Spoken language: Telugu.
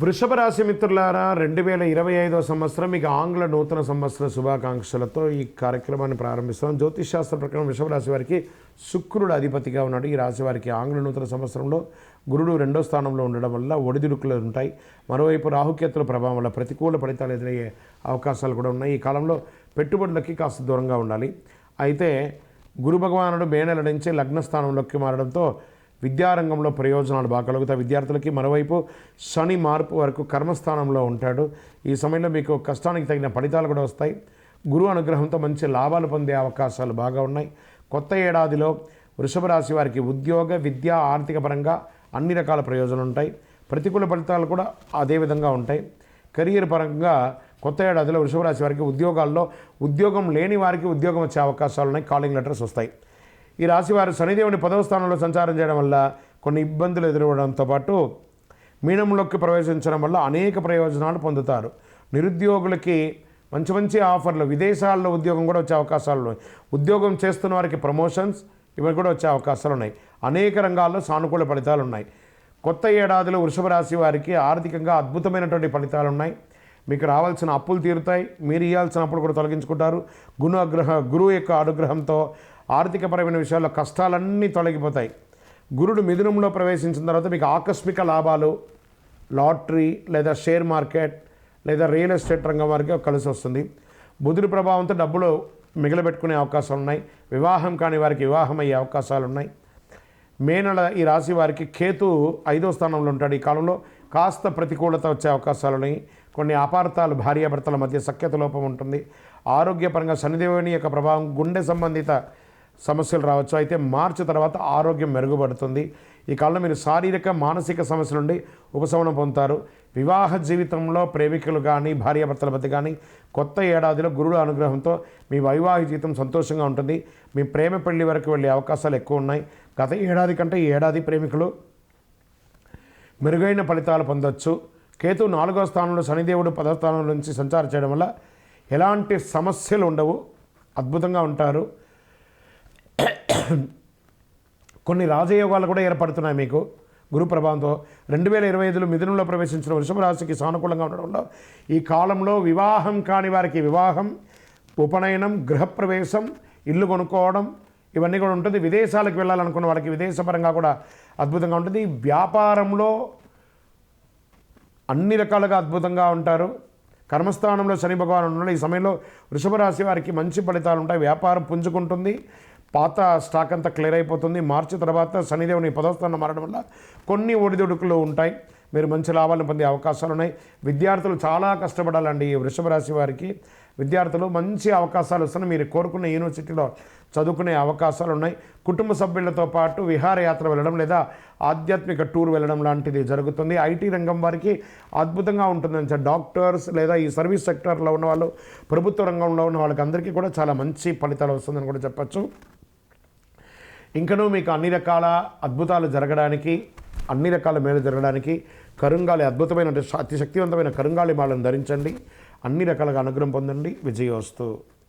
వృషభ రాశి మిత్రులారా రెండు వేల ఇరవై ఐదో సంవత్సరం మీకు ఆంగ్ల నూతన సంవత్సర శుభాకాంక్షలతో ఈ కార్యక్రమాన్ని ప్రారంభిస్తాం జ్యోతిష్ శాస్త్ర ప్రకారం వృషభ రాశి వారికి శుక్రుడు అధిపతిగా ఉన్నాడు. ఈ రాశి వారికి ఆంగ్ల నూతన సంవత్సరంలో గురుడు రెండో స్థానంలో ఉండడం వల్ల ఒడిదుడుకులు ఉంటాయి. మరోవైపు రాహుకేతుల ప్రభావం వల్ల ప్రతికూల ఫలితాలు ఎదురయ్యే అవకాశాలు కూడా ఉన్నాయి. ఈ కాలంలో పెట్టుబడులకి కాస్త దూరంగా ఉండాలి. అయితే గురు భగవానుడు మే నుంచి లగ్న స్థానంలోకి మారడంతో విద్యారంగంలో ప్రయోజనాలు బాగా కలుగుతాయి. విద్యార్థులకి మరోవైపు శని మార్పు వరకు కర్మస్థానంలో ఉంటాడు. ఈ సమయంలో మీకు కష్టానికి తగిన ఫలితాలు కూడా వస్తాయి. గురువు అనుగ్రహంతో మంచి లాభాలు పొందే అవకాశాలు బాగా ఉన్నాయి. కొత్త ఏడాదిలో వృషభ రాశి వారికి ఉద్యోగ విద్య ఆర్థిక పరంగా అన్ని రకాల ప్రయోజనాలు ఉంటాయి. ప్రతికూల ఫలితాలు కూడా అదే విధంగా ఉంటాయి. కెరియర్ పరంగా కొత్త ఏడాదిలో వృషభ రాశి వారికి ఉద్యోగాల్లో ఉద్యోగం లేని వారికి ఉద్యోగం వచ్చే అవకాశాలు ఉన్నాయి. కాలింగ్ లెటర్స్ వస్తాయి. ఈ రాశి వారు శనిదేవుని పదవ స్థానంలో సంచారం చేయడం వల్ల కొన్ని ఇబ్బందులు ఎదురవడంతో పాటు మీనంలోకి ప్రవేశించడం వల్ల అనేక ప్రయోజనాలు పొందుతారు. నిరుద్యోగులకి మంచి మంచి ఆఫర్లు విదేశాల్లో ఉద్యోగం కూడా వచ్చే అవకాశాలు ఉన్నాయి. ఉద్యోగం చేస్తున్న వారికి ప్రమోషన్స్ ఇవి కూడా వచ్చే అవకాశాలు ఉన్నాయి. అనేక రంగాల్లో సానుకూల ఫలితాలు ఉన్నాయి. కొత్త ఏడాదిలో వృషభ రాశి వారికి ఆర్థికంగా అద్భుతమైనటువంటి ఫలితాలు ఉన్నాయి. మీకు రావాల్సిన అప్పులు తీరుతాయి. మీరు ఇవ్వాల్సిన అప్పులు కూడా తొలగించుకుంటారు. గుణగ్రహ గురువు యొక్క అనుగ్రహంతో ఆర్థికపరమైన విషయాల్లో కష్టాలన్నీ తొలగిపోతాయి. గురుడు మిథునంలో ప్రవేశించిన తర్వాత మీకు ఆకస్మిక లాభాలు లాటరీ లేదా షేర్ మార్కెట్ లేదా రియల్ ఎస్టేట్ రంగం వారికి కలిసి వస్తుంది. బుధుడి ప్రభావంతో డబ్బులు మిగిలబెట్టుకునే అవకాశాలు ఉన్నాయి. వివాహం కాని వారికి వివాహం అయ్యే అవకాశాలు ఉన్నాయి. మే నెల ఈ రాశి వారికి కేతు ఐదో స్థానంలో ఉంటాడు. ఈ కాలంలో కాస్త ప్రతికూలత వచ్చే అవకాశాలు ఉన్నాయి. కొన్ని అపార్థాలు భార్యాభర్తల మధ్య సఖ్యత లోపం ఉంటుంది. ఆరోగ్యపరంగా శనిదేవుని యొక్క ప్రభావం గుండె సంబంధిత సమస్యలు రావచ్చు. అయితే మార్చి తర్వాత ఆరోగ్యం మెరుగుపడుతుంది. ఈ కాలంలో మీరు శారీరక మానసిక సమస్యల నుండి ఉపశమనం పొందుతారు. వివాహ జీవితంలో ప్రేమికులు కానీ భార్యాభర్తల మధ్య కానీ కొత్త ఏడాదిలో గురుడు అనుగ్రహంతో మీ వైవాహిక జీవితం సంతోషంగా ఉంటుంది. మీ ప్రేమ పెళ్ళి వరకు వెళ్ళే అవకాశాలు ఎక్కువ ఉన్నాయి. గత ఏడాది కంటే ఈ ఏడాది ప్రేమికులు మెరుగైన ఫలితాలు పొందొచ్చు. కేతు నాలుగో స్థానంలో శనిదేవుడు పదో స్థానం నుంచి సంచారం చేయడం వల్ల ఎలాంటి సమస్యలు ఉండవు. అద్భుతంగా ఉంటారు. కొన్ని రాజయోగాలు కూడా ఏర్పడుతున్నాయి మీకు. గురు ప్రభావంతో రెండు వేల ఇరవై ఐదులో మిథునంలో ప్రవేశించిన వృషభ రాశికి సానుకూలంగా ఉండడంలో ఈ కాలంలో వివాహం కాని వారికి వివాహం ఉపనయనం గృహప్రవేశం ఇల్లు కొనుక్కోవడం ఇవన్నీ కూడా ఉంటుంది. విదేశాలకు వెళ్ళాలనుకున్న వాళ్ళకి విదేశపరంగా కూడా అద్భుతంగా ఉంటుంది. వ్యాపారంలో అన్ని రకాలుగా అద్భుతంగా ఉంటారు. కర్మస్థానంలో శని భగవాన్ ఉన్నాడు ఈ సమయంలో వృషభ రాశి వారికి మంచి ఫలితాలు ఉంటాయి. వ్యాపారం పుంజుకుంటుంది. పాత స్టాక్ అంతా క్లియర్ అయిపోతుంది. మార్చి తర్వాత శనిదేవుని పదోస్థానం మారడం వల్ల కొన్ని ఒడిదుడుకులు ఉంటాయి. మీరు మంచి లాభాలను పొందే అవకాశాలు ఉన్నాయి. విద్యార్థులు చాలా కష్టపడాలండి ఈ వృషభ రాశి వారికి. విద్యార్థులు మంచి అవకాశాలు వస్తున్నాయి మీరు కోరుకున్న యూనివర్సిటీలో చదువుకునే అవకాశాలు ఉన్నాయి. కుటుంబ సభ్యులతో పాటు విహారయాత్ర వెళ్ళడం లేదా ఆధ్యాత్మిక టూర్ వెళ్ళడం లాంటిది జరుగుతుంది. ఐటీ రంగం వారికి అద్భుతంగా ఉంటుందని చెప్పి డాక్టర్స్ లేదా ఈ సర్వీస్ సెక్టర్లో ఉన్న వాళ్ళు ప్రభుత్వ రంగంలో ఉన్న వాళ్ళకి అందరికీ కూడా చాలా మంచి ఫలితాలు వస్తుందని కూడా చెప్పచ్చు. ఇంకనూ మీకు అన్ని రకాల అద్భుతాలు జరగడానికి అన్ని రకాల మేలు జరగడానికి కరుంగాలి అద్భుతమైన అతి శక్తివంతమైన కరుంగాలి మాలను ధరించండి. అన్ని రకాలుగా అనుగ్రహం పొందండి. విజయోస్తు.